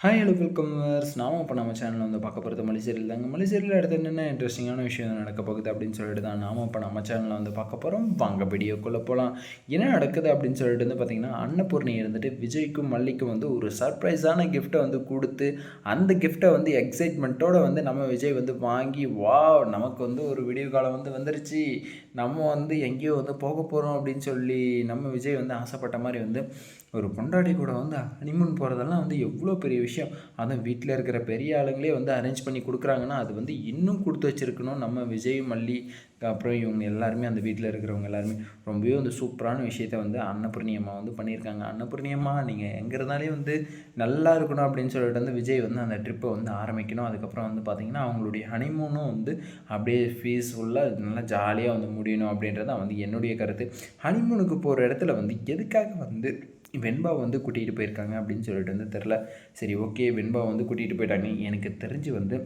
Hi hello welcome நாம இப்போ நம்ம சேனலில் வந்து பார்க்க போகிறது மலைசேரியில் தாங்க. மலைசேரியில் அடுத்து என்னென்ன இன்ட்ரெஸ்டிங்கான விஷயம் நடக்க போகுது அப்படின்னு சொல்லிட்டு தான் நாம இப்போ நம்ம சேனலில் வந்து பார்க்க போகிறோம் வாங்க வீடியோக்குள்ளே போகலாம் என்ன நடக்குது அப்படின்னு சொல்லிட்டு வந்து பார்த்திங்கன்னா அன்னபூர்ணி இருந்துட்டு விஜய்க்கும் மல்லிக்கும் வந்து ஒரு சர்ப்ரைஸான கிஃப்ட்டை வந்து கொடுத்து அந்த கிஃப்ட்டை வந்து எக்ஸைட்மெண்ட்டோடு வந்து நம்ம விஜய் வந்து வாங்கி வா நமக்கு வந்து ஒரு வீடியோ காலம் வந்து வந்துருச்சு. நம்ம வந்து எங்கேயோ வந்து போக போகிறோம் அப்படின்னு சொல்லி நம்ம விஜய் வந்து ஆசைப்பட்ட மாதிரி வந்து ஒரு பொண்டாடி கூட வந்து ஹனிமூன் போகிறதெல்லாம் வந்து எவ்வளோ பெரிய விஷயம். அதுவும் வீட்டில் இருக்கிற பெரிய ஆளுங்களே வந்து அரேஞ்ச் பண்ணி கொடுக்குறாங்கன்னா அது வந்து இன்னும் கொடுத்து வச்சுருக்கணும். நம்ம விஜய் மல்லி அப்புறம் இவங்க எல்லாருமே அந்த வீட்டில் இருக்கிறவங்க எல்லாருமே ரொம்பவே வந்து சூப்பரான விஷயத்த வந்து அன்னபூர்ணியம்மா வந்து பண்ணியிருக்காங்க. அன்னபூர்ணியம்மா நீங்கள் எங்கே இருந்தாலே வந்து நல்லா இருக்கணும் அப்படின்னு சொல்லிட்டு வந்து விஜய் வந்து அந்த ட்ரிப்பை வந்து ஆரம்பிக்கணும். அதுக்கப்புறம் வந்து பார்த்திங்கன்னா அவங்களுடைய ஹனிமூனும் வந்து அப்படியே ஃபீஸ்ஃபுல்லாக நல்லா ஜாலியாக வந்து முடியணும் அப்படின்றது வந்து என்னுடைய கருத்து. ஹனிமூனுக்கு போகிற இடத்துல வந்து எதுக்காக வந்து வெண்பா வந்து கூட்டிகிட்டு போயிருக்காங்க அப்படின்னு சொல்லிட்டு வந்து தெரில சரி ஓகே வெண்பா வந்து கூட்டிகிட்டு போயிட்டாங்க. எனக்கு தெரிஞ்சு வந்து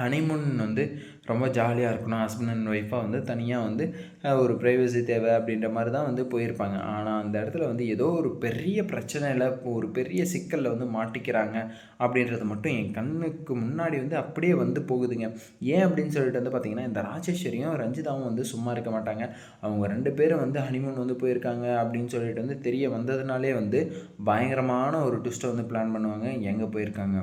ஹனிமூன் வந்து ரொம்ப ஜாலியாக இருக்கணும். ஹஸ்பண்ட் அண்ட் ஒய்ஃபாக வந்து தனியாக வந்து ஒரு ப்ரைவசி தேவை அப்படின்ற மாதிரி தான் வந்து போயிருப்பாங்க. ஆனால் அந்த இடத்துல வந்து ஏதோ ஒரு பெரிய பிரச்சனையில் ஒரு பெரிய சிக்கலில் வந்து மாட்டிக்கிறாங்க அப்படின்றது மட்டும் என் கண்ணுக்கு முன்னாடி வந்து அப்படியே வந்து போகுதுங்க. ஏன் அப்படின்னு சொல்லிட்டு வந்து பார்த்திங்கன்னா இந்த ராஜேஸ்வரியும் ரஞ்சிதாவும் வந்து சும்மா இருக்க மாட்டாங்க. அவங்க ரெண்டு பேரும் வந்து ஹனிமூன் வந்து போயிருக்காங்க அப்படின்னு சொல்லிட்டு வந்து தெரிய வந்ததுனாலே வந்து பயங்கரமான ஒரு ட்விஸ்ட்டை வந்து பிளான் பண்ணுவாங்க. எங்கே போயிருக்காங்க?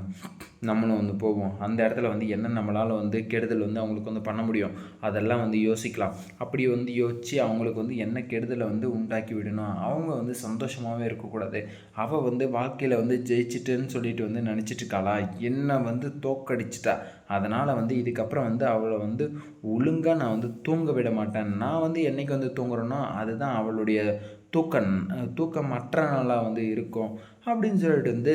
நம்மளும் வந்து போவோம். அந்த இடத்துல வந்து என்னென்ன நம்மளால் வந்து கெடுதல் வந்து அவங்களுக்கு வந்து பண்ண முடியும். அதெல்லாம் வந்து யோசிக்கலாம். அப்படி வந்து யோசித்து அவங்களுக்கு வந்து என்ன கெடுதலை வந்து உண்டாக்கி விடணும்? அவங்க வந்து சந்தோஷமாகவே இருக்கக்கூடாது. அவள் வந்து வாழ்க்கையில் வந்து ஜெயிச்சிட்டுன்னு சொல்லிட்டு வந்து நினச்சிட்டு இருக்காளா என்னை வந்து தோக்கடிச்சிட்டா? அதனால் வந்து இதுக்கப்புறம் வந்து அவளை வந்து ஒழுங்காக நான் வந்து தூங்க விட மாட்டேன். நான் வந்து என்றைக்கு வந்து தூங்குறேனோ அதுதான் அவளுடைய தூக்கம். தூக்கமற்ற நாளாக வந்து இருக்கும். அப்படின்னு சொல்லிட்டு வந்து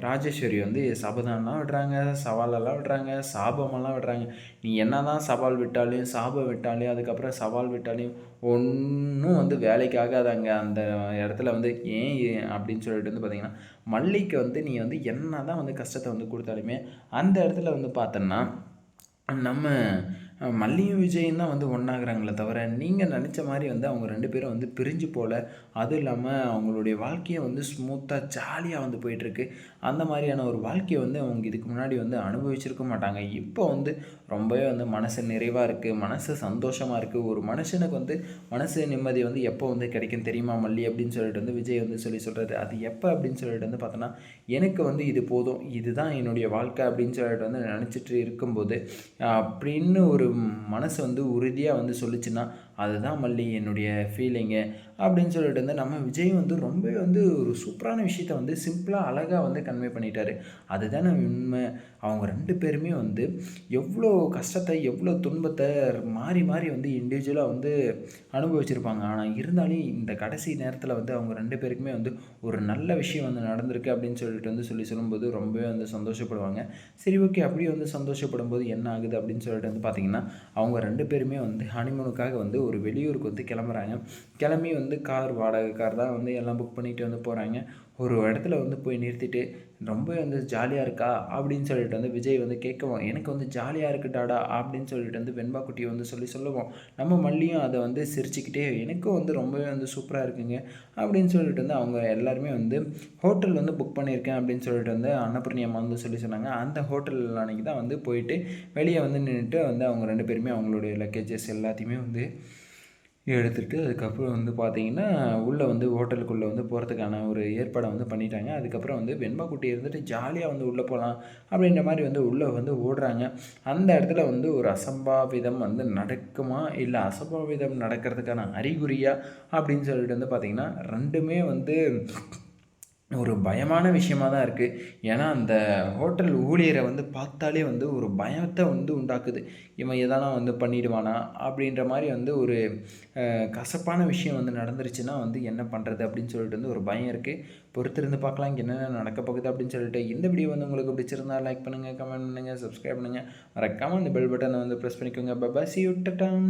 ராஜேஸ்வரி வந்து சபதம்லாம் விடுறாங்க சவாலெல்லாம் விடுறாங்க சாபமெல்லாம் விடுறாங்க. நீ என்ன தான் சவால் விட்டாலையும் சாபம் விட்டாலையும் அதுக்கப்புறம் சவால் விட்டாலையும் ஒன்றும் வந்து வேலைக்கு அங்கே அந்த இடத்துல வந்து ஏன் அப்படின்னு சொல்லிட்டு வந்து பார்த்திங்கன்னா மல்லிக்கு வந்து நீ வந்து என்ன தான் வந்து கஷ்டத்தை வந்து கொடுத்தாலுமே அந்த இடத்துல வந்து பார்த்தோன்னா நம்ம மல்லியும் விஜயும் தான் வந்து ஒன்றாகிறாங்களே தவிர நீங்கள் நினச்ச மாதிரி வந்து அவங்க ரெண்டு பேரும் வந்து பிரிஞ்சு போகல அதுவும் இல்லாமல் அவங்களுடைய வாழ்க்கையை வந்து ஸ்மூத்தாக ஜாலியாக வந்து போயிட்டுருக்கு. அந்த மாதிரியான ஒரு வாழ்க்கையை வந்து அவங்க இதுக்கு முன்னாடி வந்து அனுபவிச்சிருக்க மாட்டாங்க. இப்போ வந்து ரொம்பவே வந்து மனசு நிறைவாக இருக்குது மனசு சந்தோஷமாக இருக்குது ஒரு மனுஷனுக்கு வந்து மனசு நிம்மதி வந்து எப்போ வந்து கிடைக்கும் தெரியுமா? மல்லி அப்படின்னு சொல்லிட்டு வந்து விஜய் வந்து சொல்லி சொல்கிறாரு அது எப்போ அப்படின்னு சொல்லிட்டு வந்து பார்த்தோன்னா எனக்கு வந்து இது போதும் இதுதான் என்னுடைய வாழ்க்கை அப்படின்னு சொல்லிட்டு வந்து நினச்சிட்டு இருக்கும்போது அப்படின்னு ஒரு மனசு வந்து உறுதியாக வந்து சொல்லிச்சுன்னா அதுதான் மல்லி என்னுடைய ஃபீலிங்கு அப்படின்னு சொல்லிட்டு வந்து நம்ம விஜய் வந்து ரொம்பவே வந்து ஒரு சூப்பரான விஷயத்த வந்து சிம்பிளாக அழகாக வந்து கன்வே பண்ணிட்டாரு. அதுதான் உண்மை. அவங்க ரெண்டு பேருமே வந்து எவ்வளோ கஷ்டத்தை எவ்வளோ துன்பத்தை மாறி மாறி வந்து இண்டிவிஜுவலாக வந்து அனுபவிச்சிருப்பாங்க. ஆனால் இருந்தாலும் இந்த கடைசி நேரத்தில் வந்து அவங்க ரெண்டு பேருக்குமே வந்து ஒரு நல்ல விஷயம் வந்து நடந்திருக்கு அப்படின்னு சொல்லிட்டு வந்து சொல்லி சொல்லும்போது ரொம்பவே வந்து சந்தோஷப்படுவாங்க. சரி ஓகே அப்படியே வந்து சந்தோஷப்படும் போது என்ன ஆகுது அப்படின்னு சொல்லிட்டு வந்து பார்த்திங்கன்னா அவங்க ரெண்டு பேருமே வந்து ஹனிமூனுக்காக வந்து ஒரு ஒரு வெளியூருக்கு வந்து கிளம்புறாங்க. கிளம்பி வந்து கார் வாடகை கார் தான் வந்து எல்லாம் புக் பண்ணிட்டு வந்து போகிறாங்க ஒரு இடத்துல வந்து போய் நிறுத்திட்டு ரொம்ப வந்து ஜாலியாக இருக்கா? அப்படின்னு சொல்லிட்டு வந்து விஜய் வந்து கேட்கவும் எனக்கு வந்து ஜாலியாக இருக்குடாடா? அப்படின்னு சொல்லிட்டு வந்து வெண்பா குட்டி வந்து சொல்லி சொல்லுவோம். நம்ம மல்லியும் அதை வந்து சிரிச்சுக்கிட்டே எனக்கும் வந்து ரொம்பவே வந்து சூப்பராக இருக்குங்க. அப்படின்னு சொல்லிட்டு வந்து அவங்க எல்லாருமே வந்து ஹோட்டல் வந்து புக் பண்ணியிருக்கேன் அப்படின்னு சொல்லிட்டு வந்து அன்னபூர்ணி அம்மா வந்து சொல்லி சொன்னாங்க. அந்த ஹோட்டல் அன்றைக்கி தான் வந்து போயிட்டு வெளியே வந்து நின்றுட்டு வந்து அவங்க ரெண்டு பேருமே அவங்களுடைய லக்கேஜஸ் எல்லாத்தையுமே வந்து எடுத்துகிட்டு அதுக்கப்புறம் வந்து பார்த்தீங்கன்னா உள்ளே வந்து ஹோட்டலுக்குள்ளே வந்து போகிறதுக்கான ஒரு ஏற்பாடை வந்து பண்ணிட்டாங்க. அதுக்கப்புறம் வந்து வெண்பா குட்டி இருந்துட்டு ஜாலியாக வந்து உள்ளே போகலாம் அப்படின்ற மாதிரி வந்து உள்ளே வந்து ஓடுறாங்க. அந்த இடத்துல வந்து ஒரு அசம்பாவிதம் வந்து நடக்குமா? இல்லை அசம்பாவிதம் நடக்கிறதுக்கான அறிகுறியா? அப்படின்னு சொல்லிட்டு வந்து பார்த்திங்கன்னா ரெண்டுமே வந்து ஒரு பயமான விஷயமா தான் இருக்குது ஏன்னா அந்த ஹோட்டல் ஊழியரை வந்து பார்த்தாலே வந்து ஒரு பயத்தை வந்து உண்டாக்குது. இவன் எதனா வந்து பண்ணிடுவானா? அப்படின்ற மாதிரி வந்து ஒரு கசப்பான விஷயம் வந்து நடந்துருச்சுன்னா வந்து என்ன பண்ணுறது அப்படின்னு சொல்லிட்டு வந்து ஒரு பயம் இருக்குது பொறுத்திருந்து பார்க்கலாம் இங்கே என்னென்ன நடக்க போகுது அப்படின்னு சொல்லிட்டு. இந்த வீடியோ வந்து உங்களுக்கு பிடிச்சிருந்தா லைக் பண்ணுங்கள் கமெண்ட் பண்ணுங்கள் சப்ஸ்கிரைப் பண்ணுங்கள் மறக்காமல் அந்த பெல் பட்டனை வந்து ப்ரெஸ் பண்ணிக்கோங்க. பபா சி விட்டுட்டான்